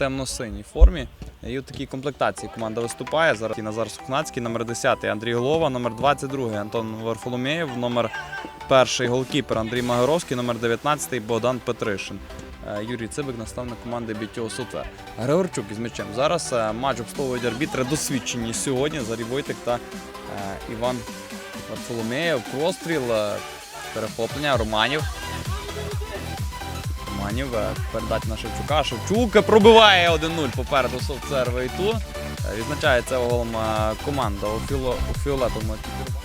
темно-синій формі. І у такій комплектації команда виступає. Зараз і Назар Сухнацький, номер 10 Андрій Голова, номер 22 Антон Варфоломєєв, номер 1 голкіпер Андрій Магоровський, номер 19 Богдан Петришин. Е, Юрій Цибик, наставник команди Бітьо Сотвер. Григорчук із м'ячем. Зараз е, матч обслуговують арбітри досвідчені сьогодні. Зарій Войтик та е, Іван Варфоломєєв. Простріл, перехоплення Романів. Романів е, передать на Шевчука. Шевчук пробиває 1-0 попереду Совцер Вейту. Е, Відзначається голом е, команда у, філо, у фіолетовому екіпіруванні.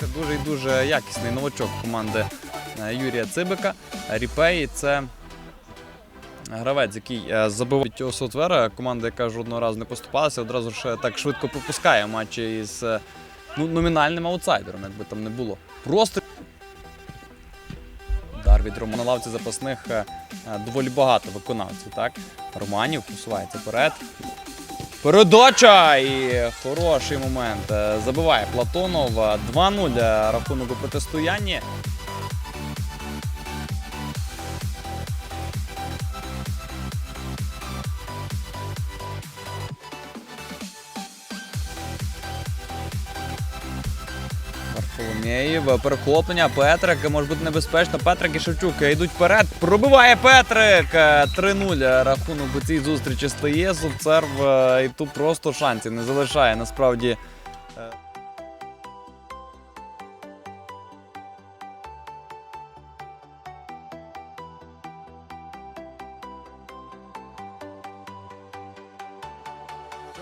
Це дуже і дуже якісний новачок команди е, Юрія Цибика. Ріпей це гравець, який е, забивав цього софтвера. Команда, яка жодного разу не поступалася, одразу ж так швидко пропускає матчі із е, ну, номінальним аутсайдером, якби там не було. Просто удар від Романа на лавці запасних е, е, доволі багато виконавців. Так? Романів посувається вперед. Передача і хороший момент. Е, Забиває Платонов. Е, 2-0 е, рахунок у протистоянні. Варфоломєєв, перехоплення, Петрик, може бути небезпечно. Петрик і Шевчук йдуть вперед. Пробиває Петрик. Е, 3-0 рахунок у цій зустрічі стає. Субцерв е, і тут просто шансів не залишає. Насправді.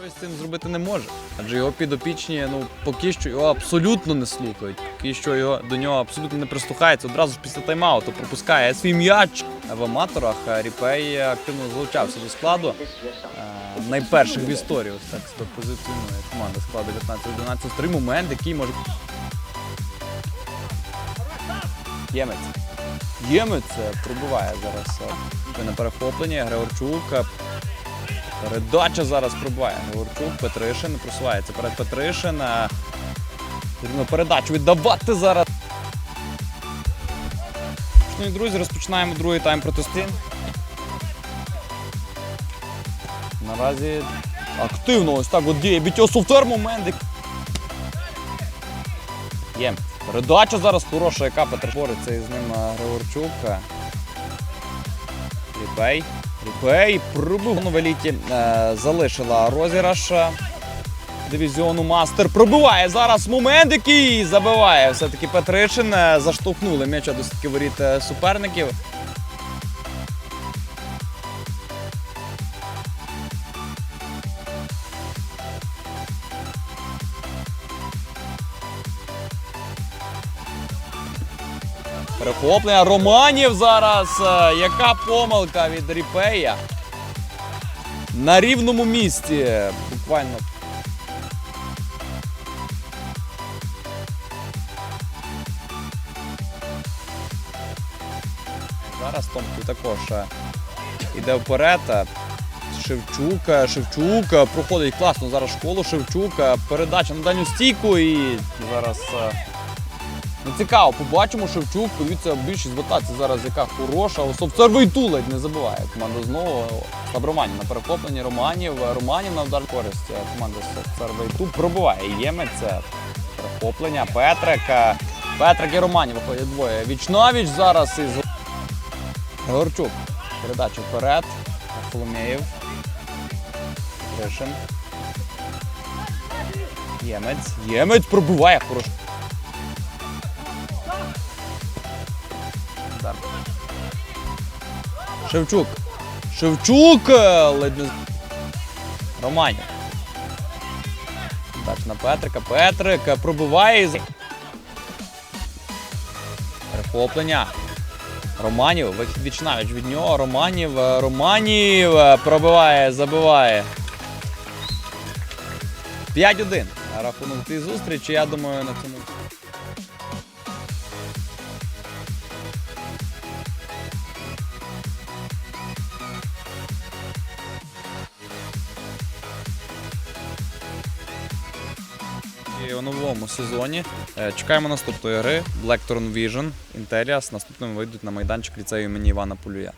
Щось з цим зробити не може. Адже його підопічні, ну поки що його абсолютно не слухають. Поки що його до нього абсолютно не прислухається. Одразу ж після тайм-ауту пропускає свій м'яч в аматорах. Ріпей активно залучався до складу. Е, Найперших в історії ось так себе позиціонує команда складу 19-11. Три моменти, який може. Ємець. Ємець е, пробиває зараз е, на перехопленні. Григорчук Передача зараз пробиває. Георчук, Петришин просувається перед Петришин. Е, Потрібно передачу віддавати зараз. Шановні друзі, розпочинаємо другий тайм протестин. Наразі активно ось так от діє Бітьо Софтвер момент. Є. Передача зараз хороша, яка Петр бореться із ним е, Григорчук. Ріпей. Ріпей пробив в еліті. Е, залишила розіграш е, дивізіону Мастер. Пробиває зараз момент, який забиває. Все-таки Петришин. Е, Заштовхнули м'яча до сітки воріт суперників. Перехоплення Романів зараз. Е, Яка помилка від Ріпея. На рівному місці. Буквально. Зараз Томків також е, іде вперед. Е, Шевчук, е, проходить класно зараз школу. Шевчук, е, передача на дальню стійку і зараз. Е, Ну, цікаво, побачимо Шевчук. Подивіться, більшість ротації зараз яка хороша. Совцер Вейту ледь не забиває. Команда знову Романів на перехопленні Романів. Романів на удар користь. Команда Совцер Вейту пробиває. Ємець. Перехоплення. Петрик. Петрик і Романів виходять двоє. Вічнавіч зараз із Горчук. Передача вперед. Коломєєв. Тришин. Ємець. Ємець пробиває хорошо. Шевчук. Шевчук! е, Ледь не... Романів. Так, на Петрика. Петрик е, пробиває. і з- Перехоплення. Романів. Вихід вічнавіч від нього. Романів. е, Романів пробиває, забиває. 5-1. Рахунок цієї зустрічі. Я думаю, на цьому. І у новому сезоні е, чекаємо наступної гри Blackthorn Vision Interias. Наступними вийдуть на майданчик ліцею імені Івана Полюя.